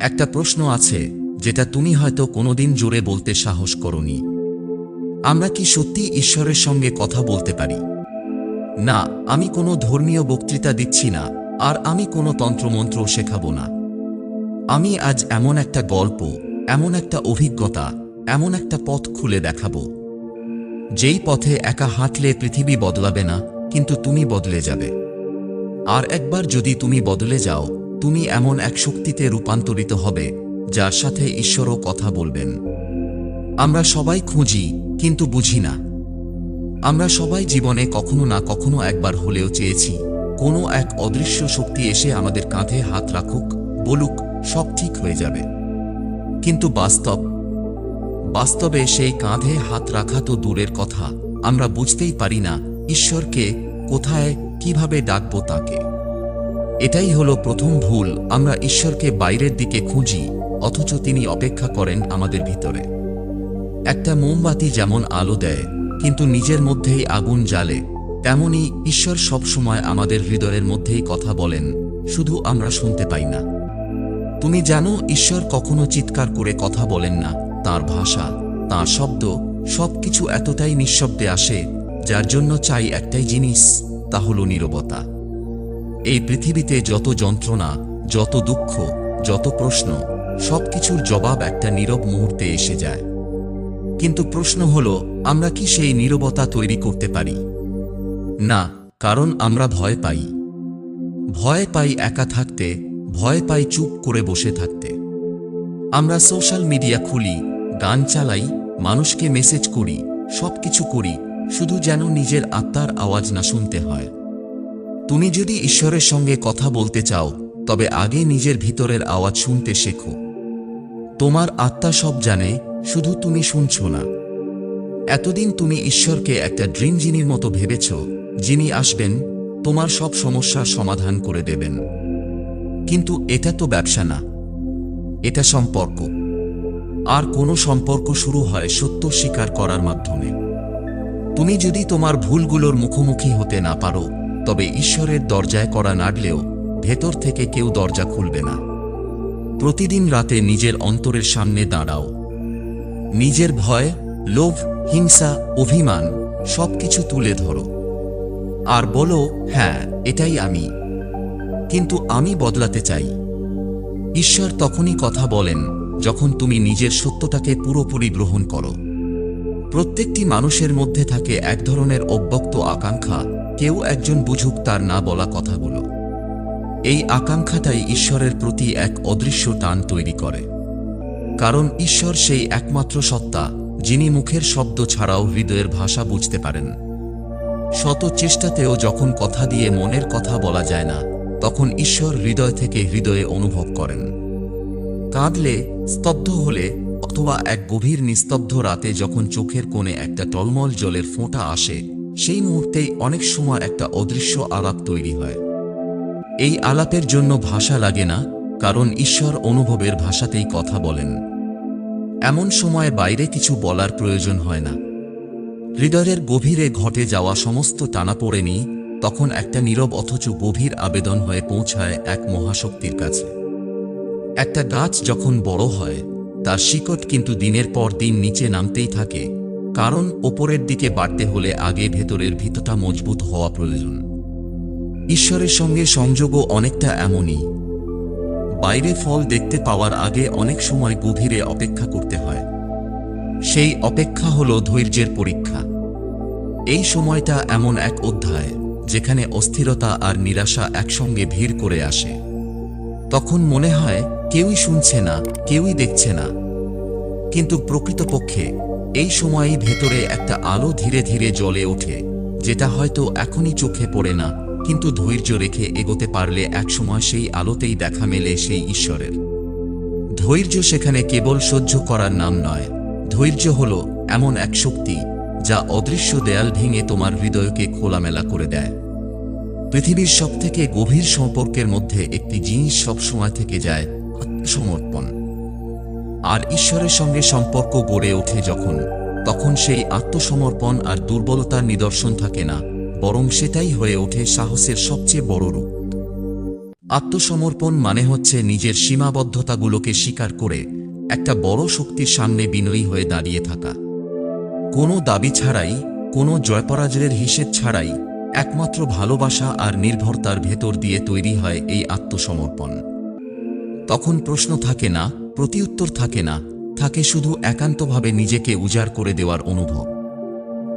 একটা প্রশ্ন আছে, যেটা তুমি হয়তো কোনোদিন জোরে বলতে সাহস করনি। আমরা কি সত্যি ঈশ্বরের সঙ্গে কথা বলতে পারি? না, আমি কোনো ধর্মীয় বক্তৃতা দিচ্ছি না, আর আমি কোনো তন্ত্রমন্ত্র শেখাবো না। আমি আজ এমন একটা গল্প, এমন একটা অভিজ্ঞতা, এমন একটা পথ খুলে দেখাবো। যেই পথে একা হাঁটলে পৃথিবী বদলাবে না, কিন্তু তুমি বদলে যাবে। আর একবার যদি তুমি বদলে যাও তুমি এমন এক শক্তিতে রূপান্তরিত হবে, যার সাথে ঈশ্বরও কথা বলবেন। আমরা সবাই খুঁজি, কিন্তু বুঝি না। আমরা সবাই জীবনে কখনো না কখনো একবার হলেও চেয়েছি, কোনো এক অদৃশ্য শক্তি এসে আমাদের কাঁধে হাত রাখুক, বলুক, সব ঠিক হয়ে যাবে। কিন্তু বাস্তব, বাস্তবে সেই কাঁধে হাত রাখা তো দূরের কথা, আমরা বুঝতেই পারি না, ঈশ্বরকে কোথায়, কীভাবে ডাকবো তাকে। এটাই হলো প্রথম ভুল, আমরা ঈশ্বরকে বাইরের দিকে খুঁজি, অথচ তিনি অপেক্ষা করেন আমাদের ভিতরে। একটা মোমবাতি যেমন আলো দেয়, কিন্তু নিজের মধ্যেই আগুন জ্বালে, তেমনি ঈশ্বর সবসময় আমাদের হৃদয়ের মধ্যেই কথা বলেন, শুধু আমরা শুনতে পাই না। তুমি জানো, ঈশ্বর কখনো চিৎকার করে কথা বলেন না, তার ভাষা, তার শব্দ, সবকিছু এতটাই নিঃশব্দে আসে, যার জন্য চাই একটাই জিনিস, তা হল নীরবতা। এই পৃথিবীতে যত যন্ত্রণা, যত দুঃখ, যত প্রশ্ন, সবকিছুর জবাব একটা নীরব মুহূর্তে এসে যায়। কিন্তু প্রশ্ন হল, আমরা কি সেই নীরবতা তৈরি করতে পারি? না, কারণ আমরা ভয় পাই। ভয় পাই একা থাকতে, ভয় পাই চুপ করে বসে থাকতে। আমরা সোশ্যাল মিডিয়া খুলি, গান চালাই, মানুষকে মেসেজ করি, সবকিছু করি, শুধু যেন নিজের আত্মার আওয়াজ না শুনতে হয়। তুমি যদি ঈশ্বরের সঙ্গে কথা বলতে চাও, তবে আগে নিজের ভিতরের আওয়াজ শুনতে শেখো। তোমার আত্মা সব জানে, শুধু তুমি শুনছ না। এতদিন তুমি ঈশ্বরকে একটা ড্রিম জিনির মতো ভেবেছ, যিনি আসবেন, তোমার সব সমস্যার সমাধান করে দেবেন। কিন্তু এটা তো ব্যবসা না। এটা সম্পর্ক। আর কোনো সম্পর্ক শুরু হয় সত্য স্বীকার করার মাধ্যমে। তুমি যদি তোমার ভুলগুলোর মুখোমুখি হতে না পারো তবে ঈশ্বরের দরজায় করা নাড়লেও ভেতর থেকে কেউ দরজা খুলবে না। প্রতিদিন রাতে নিজের অন্তরের সামনে দাঁড়াও। নিজের ভয়, লোভ, হিংসা, অভিমান সবকিছু তুলে ধরো। আর বলো হ্যাঁ এটাই আমি। কিন্তু আমি বদলাতে চাই। ঈশ্বর তখনই কথা বলেন যখন তুমি নিজের সত্যটাকে পুরোপুরি গ্রহণ করো। প্রত্যেকটি মানুষের মধ্যে থাকে এক ধরনের অব্যক্ত আকাঙ্ক্ষা কেউ একজন বুঝুক তার না বলা কথাগুলো। এই আকাঙ্ক্ষাটাই ঈশ্বরের প্রতি এক অদৃশ্য টান তৈরি করে। কারণ ঈশ্বর সেই একমাত্র সত্তা, যিনি মুখের শব্দ ছাড়াও হৃদয়ের ভাষা বুঝতে পারেন। শত চেষ্টাতেও যখন কথা দিয়ে মনের কথা বলা যায় না, তখন ঈশ্বর হৃদয় থেকে হৃদয়ে অনুভব করেন। কাঁদলে, স্তব্ধ হলে, অথবা এক গভীর নিস্তব্ধ রাতে যখন চোখের কোণে একটা টলমল জলের ফোঁটা আসে সেই মুহূর্তেই অনেক সময় একটা অদৃশ্য আলাপ তৈরি হয়। এই আলাপের জন্য ভাষা লাগে না, কারণ ঈশ্বর অনুভবের ভাষাতেই কথা বলেন। এমন সময় বাইরে কিছু বলার প্রয়োজন হয় না। হৃদয়ের গভীরে ঘটে যাওয়া সমস্ত টানা পড়েনি তখন একটা নীরব অথচ গভীর আবেদন হয়ে পৌঁছায় এক মহাশক্তির কাছে। একটা গাছ যখন বড় হয়, তার শিকট কিন্তু দিনের পর দিন নিচে নামতেই থাকে কারণ ওপরের দিকে বাড়তে হলে আগে ভেতরের ভিতটা মজবুত হওয়া প্রয়োজন। ঈশ্বরের সঙ্গে সংযোগও অনেকটা এমনই। বাইরে ফল দেখতে পাওয়ার আগে অনেক সময় গভীরে অপেক্ষা করতে হয়। সেই অপেক্ষা হল ধৈর্যের পরীক্ষা। এই সময়টা এমন এক অধ্যায়, যেখানে অস্থিরতা আর নিরাশা একসঙ্গে ভিড় করে আসে। তখন মনে হয়, কেউই শুনছে না, কেউই দেখছে না। কিন্তু প্রকৃতপক্ষে এই সময়েই ভেতরে একটা আলো ধীরে ধীরে জ্বলে ওঠে, যেটা হয়তো এখনই চোখে পড়ে না, কিন্তু ধৈর্য রেখে এগোতে পারলে একসময় সেই আলোতেই দেখা মেলে সেই ঈশ্বরের। ধৈর্য সেখানে কেবল সহ্য করার নাম নয়, ধৈর্য হল এমন এক শক্তি যা অদৃশ্য দেয়াল ভেঙে তোমার হৃদয়কে খোলামেলা করে দেয়। পৃথিবীর সবথেকে গভীর সম্পর্কের মধ্যে একটি জিনিস সবসময় থেকে যায়, আত্মসমর্পণ। আর ঈশ্বরের সঙ্গে সম্পর্ক গড়ে ওঠে যখন, তখন সেই আত্মসমর্পণ আর দুর্বলতার নিদর্শন থাকে না, বরং সেটাই হয়ে ওঠে সাহসের সবচেয়ে বড় রূপ। আত্মসমর্পণ মানে হচ্ছে নিজের সীমাবদ্ধতাগুলোকে স্বীকার করে একটা বড় শক্তির সামনে বিনয়ী হয়ে দাঁড়িয়ে থাকা। কোনো দাবি ছাড়াই, কোনো জয়পরাজয়ের হিসেব ছাড়াই একমাত্র ভালোবাসা আর নির্ভরতার ভেতর দিয়ে তৈরি হয় এই আত্মসমর্পণ। তখন প্রশ্ন থাকে না প্রতিউত্তর থাকে না, থাকে শুধু একান্তভাবে নিজেকে উজাড় করে দেওয়ার অনুভব।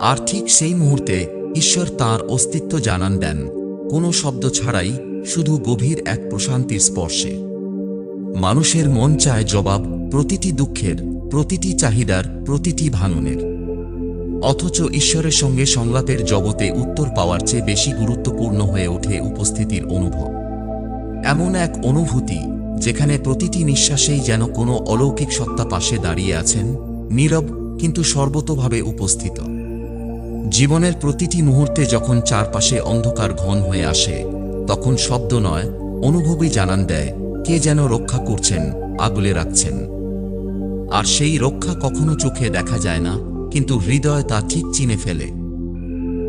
আর ঠিক সেই মুহূর্তে ঈশ্বর তার অস্তিত্ব জানান দেন, কোনো শব্দ ছাড়াই শুধু গভীর এক প্রশান্তির স্পর্শে। মানুষের মন চায় জবাব প্রতিটি দুঃখের, প্রতিটি চাহিদার, প্রতিটি ভাঙনের। অথচ ঈশ্বরের সঙ্গে সংলাপের জগতে উত্তর পাওয়ার চেয়ে বেশি গুরুত্বপূর্ণ হয়ে ওঠে উপস্থিতির অনুভব। এমন এক অনুভূতি যেখানে প্রতিটি নিঃশ্বাসেই যেন কোনো অলৌকিক সত্তা পাশে দাঁড়িয়ে আছেন, নীরব কিন্তু সর্বতোভাবে উপস্থিত। জীবনের প্রতিটি মুহূর্তে যখন চারপাশে অন্ধকার ঘন হয়ে আসে, তখন শব্দ নয়, অনুভবই জানান দেয়, কে যেন রক্ষা করছেন, আগলে রাখছেন। আর সেই রক্ষা কখনো চোখে দেখা যায় না, কিন্তু হৃদয় তা ঠিক চিনে ফেলে।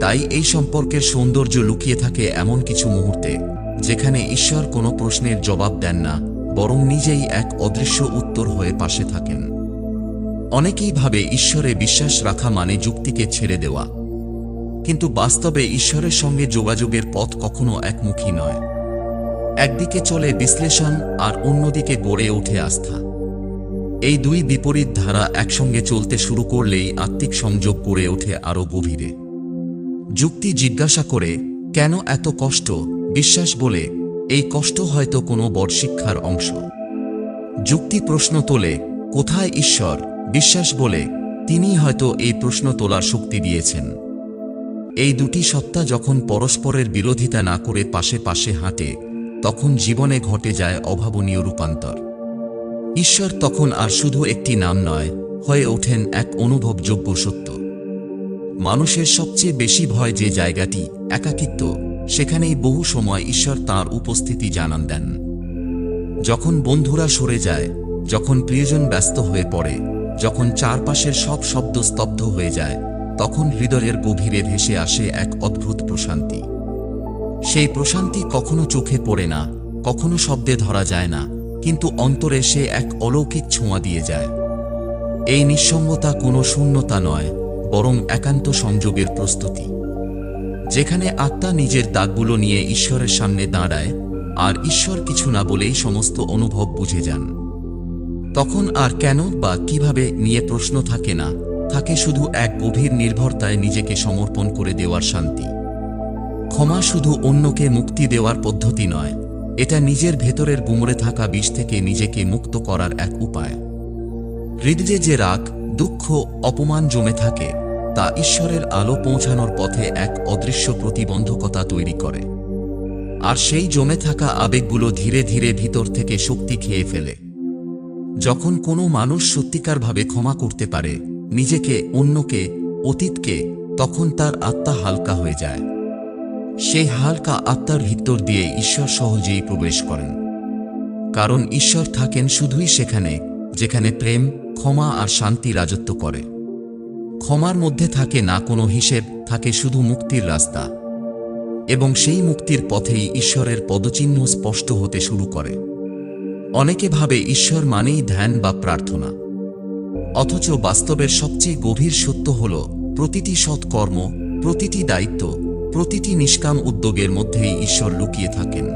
তাই এই সম্পর্কের সৌন্দর্য লুকিয়ে থাকে এমন কিছু মুহূর্তে, যেখানে ঈশ্বর কোনো প্রশ্নের জবাব দেন না বরং নিজেই এক অদৃশ্য উত্তর হয়ে পাশে থাকেন। অনেকেই ভাবে ঈশ্বরে বিশ্বাস রাখা মানে যুক্তিকে ছেড়ে দেওয়া। কিন্তু বাস্তবে ঈশ্বরের সঙ্গে যোগাযোগের পথ কখনো একমুখী নয়। একদিকে চলে বিশ্লেষণ আর অন্যদিকে গড়ে ওঠে আস্থা। এই দুই বিপরীত ধারা একসঙ্গে চলতে শুরু করলেই আত্মিক সংযোগ গড়ে ওঠে আরও গভীরে। যুক্তি জিজ্ঞাসা করে, কেন এত কষ্ট? বিশ্বাস বলে এই কষ্ট হয়তো কোনো বড় শিক্ষার অংশ। যুক্তি প্রশ্ন তোলে, কোথায় ঈশ্বর? বিশ্বাস বলে, তিনি হয়তো এই প্রশ্ন তোলার শক্তি দিয়েছেন। এই দুটি সত্তা যখন পরস্পরের বিরোধিতা না করে পাশে পাশে হাঁটে, তখন জীবনে ঘটে যায় অভাবনীয় রূপান্তর। ঈশ্বর তখন আর শুধু একটি নাম নয়, হয়ে ওঠেন এক অনুভবযোগ্য সত্য। মানুষের সবচেয়ে বেশি ভয় যে জায়গাটি একাকিত্ব সেখানেই বহু সময় ঈশ্বর তার উপস্থিতি জানান দেন। যখন বন্ধুরা সরে যায়, যখন প্রিয়জন ব্যস্ত হয়ে পড়ে, যখন চারপাশের সব শব্দ স্তব্ধ হয়ে যায়, তখন হৃদয়ের গভীরে ভেসে আসে এক অদ্ভুত প্রশান্তি। সেই প্রশান্তি কখনো চোখে পড়ে না, কখনো শব্দে ধরা যায় না, কিন্তু অন্তরে সে এক অলৌকিক ছোঁয়া দিয়ে যায়। এই নিঃসঙ্গতা কোনো শূন্যতা নয়, বরং একান্ত সংযোগের প্রস্তুতি। যেখানে আত্মা নিজের দাগগুলো নিয়ে ঈশ্বরের সামনে দাঁড়ায়, আর ঈশ্বর কিছু না বলেই সমস্ত অনুভব বুঝে যান। তখন আর কেন বা কীভাবে নিয়ে প্রশ্ন থাকে না, থাকে শুধু এক গভীর নির্ভরতায় নিজেকে সমর্পণ করে দেওয়ার শান্তি। ক্ষমা শুধু অন্যকে মুক্তি দেওয়ার পদ্ধতি নয়, এটা নিজের ভেতরের গুমড়ে থাকা বিষ থেকে নিজেকে মুক্ত করার এক উপায়। হৃদয়ে যে রাগ, দুঃখ, অপমান জমে থাকে তা ঈশ্বরের আলো পৌঁছানোর পথে এক অদৃশ্য প্রতিবন্ধকতা তৈরি করে। আর সেই জমে থাকা আবেগগুলো ধীরে ধীরে ভিতর থেকে শক্তি খেয়ে ফেলে। যখন কোনো মানুষ সত্যিকারভাবে ক্ষমা করতে পারে, নিজেকে, অন্যকে, অতীতকে, তখন তার আত্মা হালকা হয়ে যায়। সেই হালকা আত্মার ভিতর দিয়ে ঈশ্বর সহজেই প্রবেশ করেন। কারণ ঈশ্বর থাকেন শুধুই সেখানে, যেখানে প্রেম, ক্ষমা আর শান্তি রাজত্ব করে। ক্ষমার মধ্যে থাকে না কোনো হিসেব, থাকে শুধু মুক্তির রাস্তা। এবং সেই মুক্তির পথেই ঈশ্বরের পদচিহ্ন স্পষ্ট হতে শুরু করে। অনেকে ভাবে ঈশ্বর মানেই ধ্যান বা প্রার্থনা। অথচ বাস্তবের সবচেয়ে গভীর সত্য হল প্রতিটি সৎকর্ম, প্রতিটি দায়িত্ব, প্রতিটি নিষ্কাম উদ্যোগের মধ্যেই ঈশ্বর লুকিয়ে থাকেন।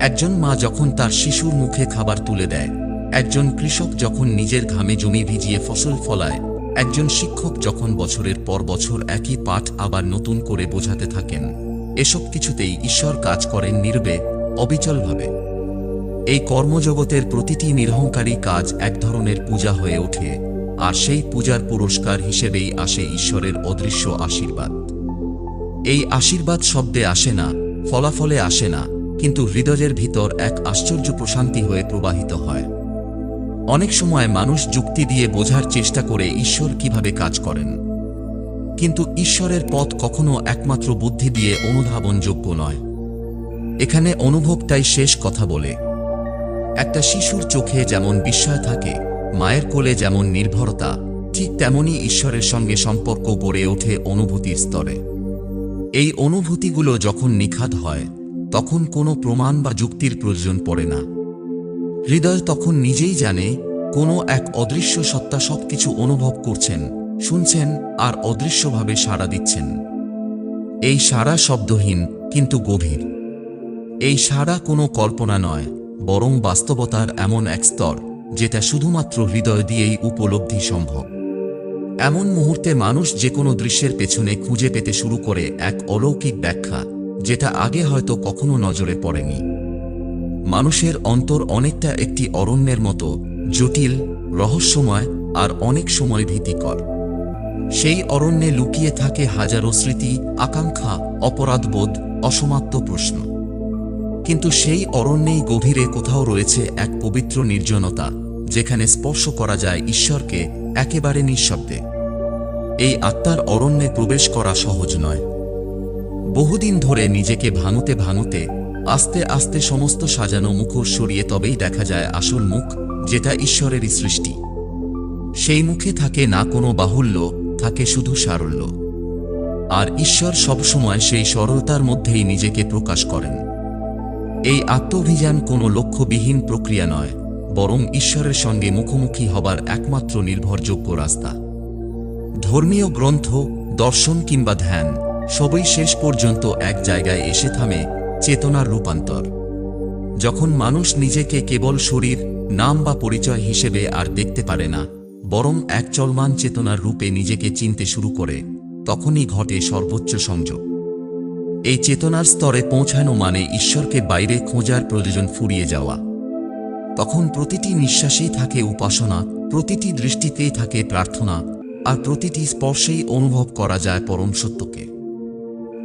একজন মা যখন তার শিশুর মুখে খাবার তুলে দেয়, একজন কৃষক যখন নিজের ঘামে জমি ভিজিয়ে ফসল ফলায় একজন শিক্ষক যখন বছরের পর বছর একই পাঠ আবার নতুন করে বোঝাতে থাকেন, এসব কিছুতেই ঈশ্বর কাজ করেন নির্বে, অবিচলভাবে। এই কর্মজগতের প্রতিটি নিরহংকারী কাজ এক ধরনের পূজা হয়ে ওঠে, আর সেই পূজার পুরস্কার হিসেবেই আসে ঈশ্বরের অদৃশ্য আশীর্বাদ। এই আশীর্বাদ শব্দে আসে না, ফলাফলে আসে না, কিন্তু হৃদয়ের ভিতর এক আশ্চর্য প্রশান্তি হয়ে প্রবাহিত হয়। অনেক সময় মানুষ যুক্তি দিয়ে বোঝার চেষ্টা করে ঈশ্বর কীভাবে কাজ করেন। কিন্তু ঈশ্বরের পথ কখনো একমাত্র বুদ্ধি দিয়ে অনুধাবনযোগ্য নয়। এখানে অনুভবটাই শেষ কথা বলে। একটা শিশুর চোখে যেমন বিস্ময় থাকে, মায়ের কোলে যেমন নির্ভরতা, ঠিক তেমনি ঈশ্বরের সঙ্গে সম্পর্ক গড়ে ওঠে অনুভূতির স্তরে। এই অনুভূতিগুলো যখন নিখাত হয়, তখন কোনো প্রমাণ বা যুক্তির প্রয়োজন পড়ে না। হৃদয় তখন নিজেই জানে, কোনো এক অদৃশ্য সত্তা সবকিছু অনুভব করছেন, শুনছেন আর অদৃশ্যভাবে সাড়া দিচ্ছেন। এই সাড়া শব্দহীন, কিন্তু গভীর। এই সাড়া কোনো কল্পনা নয়, বরং বাস্তবতার এমন এক স্তর, যেটা শুধুমাত্র হৃদয় দিয়েই উপলব্ধি সম্ভব। এমন মুহূর্তে মানুষ যে কোনো দৃশ্যের পেছনে খুঁজে পেতে শুরু করে এক অলৌকিক ব্যাখ্যা, যেটা আগে হয়তো কখনো নজরে পড়েনি। মানুষের অন্তর অনেকটা একটি অরণ্যের মতো জটিল, রহস্যময় আর অনেক সময় ভীতিকর। সেই অরণ্যে লুকিয়ে থাকে হাজারো স্মৃতি, আকাঙ্ক্ষা, অপরাধবোধ, অসমাপ্ত প্রশ্ন। কিন্তু সেই অরণ্যেই গভীরে কোথাও রয়েছে এক পবিত্র নির্জনতা, যেখানে স্পর্শ করা যায় ঈশ্বরকে একেবারে নিঃশব্দে। এই আত্মার অরণ্যে প্রবেশ করা সহজ নয়। বহুদিন ধরে নিজেকে ভাঙুতে ভাঙুতে আস্তে আস্তে সমস্ত সাজানো মুখোশ সরিয়ে তবেই দেখা যায় আসল মুখ, যেটা ঈশ্বরেরই সৃষ্টি। সেই মুখে থাকে না কোনো বাহুল্য, থাকে শুধু সারল্য। আর ঈশ্বর সবসময় সেই সরলতার মধ্যেই নিজেকে প্রকাশ করেন। এই আত্মভিযান কোনো লক্ষ্যবিহীন প্রক্রিয়া নয়, বরং ঈশ্বরের সঙ্গে মুখোমুখি হবার একমাত্র নির্ভরযোগ্য রাস্তা। ধর্মীয় গ্রন্থ, দর্শন কিংবা ধ্যান, সবই শেষ পর্যন্ত এক জায়গায় এসে থামে চেতনার রূপান্তর। যখন মানুষ নিজেকে কেবল শরীর, নাম বা পরিচয় হিসেবে আর দেখতে পারে না, বরং এক চলমান চেতনার রূপে নিজেকে চিনতে শুরু করে, তখনই ঘটে সর্বোচ্চ সংযোগ। এই চেতনার স্তরে পৌঁছানো মানে ঈশ্বরকে বাইরে খোঁজার প্রয়োজন ফুরিয়ে যাওয়া। তখন প্রতিটি নিঃশ্বাসেই থাকে উপাসনা, প্রতিটি দৃষ্টিতেই থাকে প্রার্থনা, আর প্রতিটি স্পর্শেই অনুভব করা যায় পরম সত্যকে।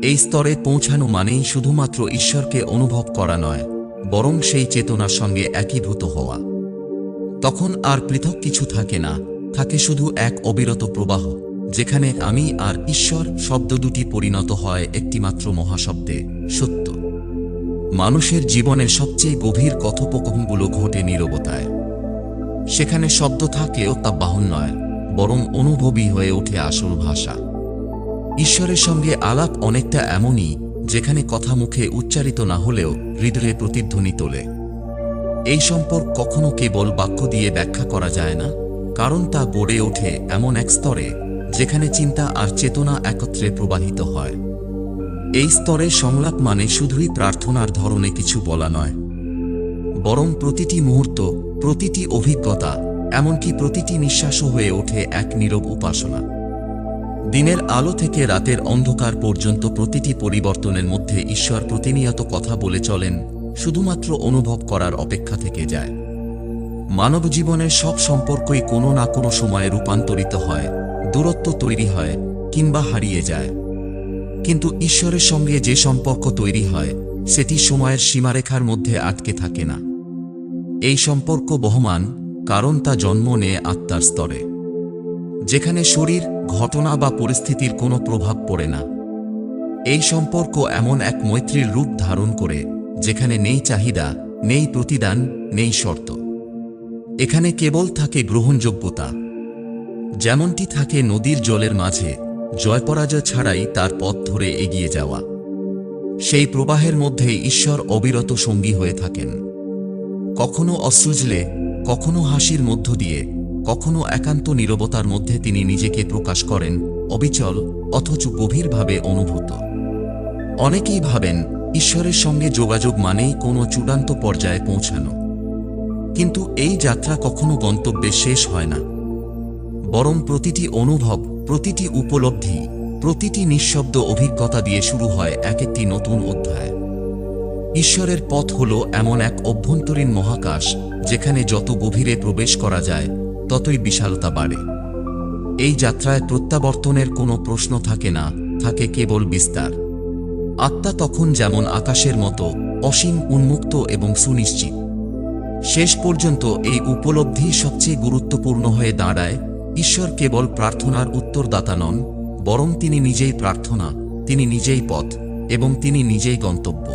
এই স্তরে পৌঁছানো মানেই শুধুমাত্র ঈশ্বরকে অনুভব করা নয়, বরং সেই চেতনার সঙ্গে একীভূত হওয়া। তখন আর পৃথক কিছু থাকে না, থাকে শুধু এক অবিরত প্রবাহ, যেখানে আমি আর ঈশ্বর শব্দ দুটি পরিণত হয় একটিমাত্র মহাশব্দে, সত্য। মানুষের জীবনের সবচেয়ে গভীর কথোপকথনগুলো ঘটে নীরবতায়। সেখানে শব্দ থাকেও তা বাহন নয় বরং অনুভবী হয়ে ওঠে আসল ভাষা। ঈশ্বরের সঙ্গে আলাপ অনেকটা এমনই, যেখানে কথা মুখে উচ্চারিত না হলেও হৃদয়ে প্রতিধ্বনি তোলে। এই সম্পর্ক কখনো কেবল বাক্য দিয়ে ব্যাখ্যা করা যায় না, কারণ তা গড়ে ওঠে এমন এক স্তরে, যেখানে চিন্তা আর চেতনা একত্রে প্রবাহিত হয়। এই স্তরে সংলাপ মানে শুধুই প্রার্থনার ধরনে কিছু বলা নয়। বরং প্রতিটি মুহূর্ত, প্রতিটি অভিজ্ঞতা, এমনকি প্রতিটি নিঃশ্বাসও হয়ে ওঠে এক নীরব উপাসনা। দিনের আলো থেকে রাতের অন্ধকার পর্যন্ত প্রতিটি পরিবর্তনের মধ্যে ঈশ্বর প্রতিনিয়ত কথা বলে চলেন, শুধুমাত্র অনুভব করার অপেক্ষা থেকে যায়। মানব জীবনের সব সম্পর্কই কোনো না কোনো সময়ে রূপান্তরিত হয়, দূরত্ব তৈরি হয়, কিংবা হারিয়ে যায়। কিন্তু ঈশ্বরের সঙ্গে যে সম্পর্ক তৈরি হয়, সেটি সময়ের সীমারেখার মধ্যে আটকে থাকে না। এই সম্পর্ক বহমান, কারণ তা জন্ম নেয় আত্মার স্তরে। যেখানে শরীর, ঘটনা বা পরিস্থিতির কোনো প্রভাব পড়ে না। এই সম্পর্ক এমন এক মৈত্রীর রূপ ধারণ করে, যেখানে নেই চাহিদা, নেই প্রতিদান, নেই শর্ত। এখানে কেবল থাকে গ্রহণযোগ্যতা। যেমনটি থাকে নদীর জলের মাঝে, জয়পরাজয় ছাড়াই তার পথ ধরে এগিয়ে যাওয়া। সেই প্রবাহের মধ্যে ঈশ্বর অবিরত সঙ্গী হয়ে থাকেন। কখনো অশ্রুজলে কখনো হাসির মধ্য দিয়ে কখনো একান্ত নীরবতার মধ্যে তিনি নিজেকে প্রকাশ করেন, অবিচল অথচ গভীরভাবে অনুভূত। অনেকেই ভাবেন, ঈশ্বরের সঙ্গে যোগাযোগ মানেই কোনো চূড়ান্ত পর্যায়ে পৌঁছানো। কিন্তু এই যাত্রা কখনো গন্তব্যে শেষ হয় না। বরং প্রতিটি অনুভব, প্রতিটি উপলব্ধি, প্রতিটি নিঃশব্দ অভিজ্ঞতা দিয়ে শুরু হয় এক একটি নতুন অধ্যায়। ঈশ্বরের পথ হল এমন এক অভ্যন্তরীণ মহাকাশ, যেখানে যত গভীরে প্রবেশ করা যায় ততই বিশালতা বাড়ে। এই যাত্রায় প্রত্যাবর্তনের কোনো প্রশ্ন থাকে না, থাকে কেবল বিস্তার। আত্মা তখন যেমন আকাশের মতো অসীম উন্মুক্ত এবং সুনিশ্চিত। শেষ পর্যন্ত এই উপলব্ধি সবচেয়ে গুরুত্বপূর্ণ হয়ে দাঁড়ায়, ঈশ্বর কেবল প্রার্থনার উত্তরদাতা নন, বরং তিনি নিজেই প্রার্থনা, তিনি নিজেই পথ, এবং তিনি নিজেই গন্তব্য।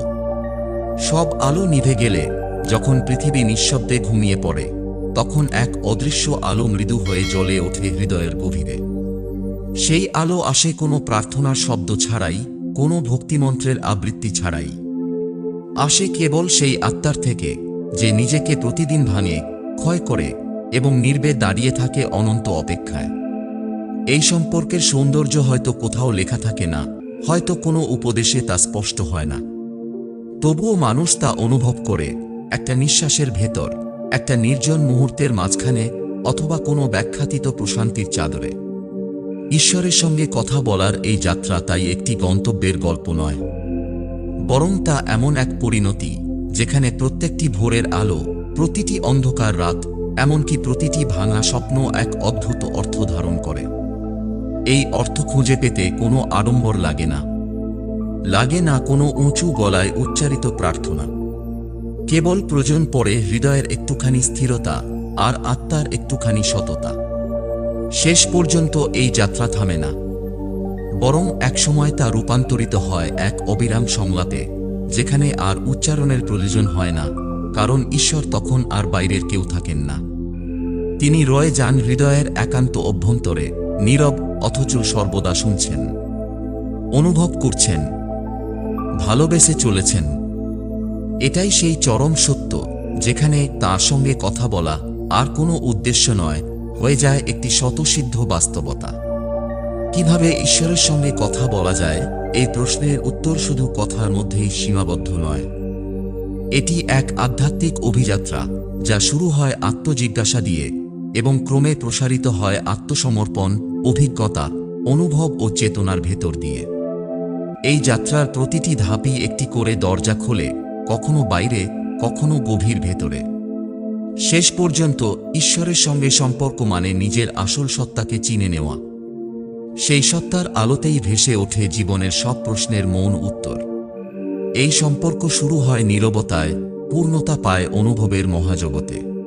সব আলো নিভে গেলে, যখন পৃথিবী নিঃশব্দে ঘুমিয়ে পড়ে তখন এক অদৃশ্য আলো মৃদু হয়ে জ্বলে ওঠে হৃদয়ের গভীরে। সেই আলো আসে কোনো প্রার্থনার শব্দ ছাড়াই, কোনো ভক্তিমন্ত্রের আবৃত্তি ছাড়াই। আসে কেবল সেই আত্মার থেকে, যে নিজেকে প্রতিদিন ভাঙে, ক্ষয় করে এবং নির্বে দাঁড়িয়ে থাকে অনন্ত অপেক্ষায়। এই সম্পর্কের সৌন্দর্য হয়তো কোথাও লেখা থাকে না, হয়তো কোনো উপদেশে তা স্পষ্ট হয় না। তবুও মানুষ তা অনুভব করে, একটা নিঃশ্বাসের ভেতর। একটা নির্জন মুহূর্তের মাঝখানে অথবা কোনো ব্যাখ্যাতীত প্রশান্তির চাদরে। ঈশ্বরের সঙ্গে কথা বলার এই যাত্রা তাই একটি গন্তব্যের গল্প নয়। বরং তা এমন এক পরিণতি, যেখানে প্রত্যেকটি ভোরের আলো, প্রতিটি অন্ধকার রাত, এমনকি প্রতিটি ভাঙা স্বপ্ন এক অদ্ভুত অর্থ ধারণ করে। এই অর্থ খুঁজে পেতে কোনো আড়ম্বর লাগে না। লাগে না কোনো উঁচু গলায় উচ্চারিত প্রার্থনা। কেবল প্রয়োজন পড়ে হৃদয়ের একটুখানি স্থিরতা আর আত্মার একটুখানি সততা। শেষ পর্যন্ত এই যাত্রা থামে না। বরং একসময় তা রূপান্তরিত হয় এক অবিরাম সংলাপে, যেখানে আর উচ্চারণের প্রয়োজন হয় না, কারণ ঈশ্বর তখন আর বাইরের কেউ থাকেন না। তিনি রয়ে যান হৃদয়ের একান্ত অভ্যন্তরে, নীরব অথচ সর্বদা শুনছেন, অনুভব করছেন, ভালোবেসে চলেছেন এটাই সেই চরম সত্য, যেখানে তার সঙ্গে কথা বলা আর কোনো উদ্দেশ্য নয়, হয়ে যায় একটি শতসিদ্ধ বাস্তবতা। কীভাবে ঈশ্বরের সঙ্গে কথা বলা যায়, এই প্রশ্নের উত্তর শুধু কথার মধ্যেই সীমাবদ্ধ নয়। এটি এক আধ্যাত্মিক অভিযাত্রা, যা শুরু হয় আত্মজিজ্ঞাসা দিয়ে এবং ক্রমে প্রসারিত হয় আত্মসমর্পণ, অভিজ্ঞতা, অনুভব ও চেতনার ভেতর দিয়ে। এই যাত্রার প্রতিটি ধাপই একটি করে দরজা খোলে কখনো বাইরে, কখনো গভীর ভেতরে। শেষ পর্যন্ত ঈশ্বরের সঙ্গে সম্পর্ক মানে নিজের আসল সত্তাকে চিনে নেওয়া। সেই সত্তার আলোতেই ভেসে ওঠে জীবনের সব প্রশ্নের মৌন উত্তর। এই সম্পর্ক শুরু হয় নীরবতায়, পূর্ণতা পায় অনুভবের মহাজগতে।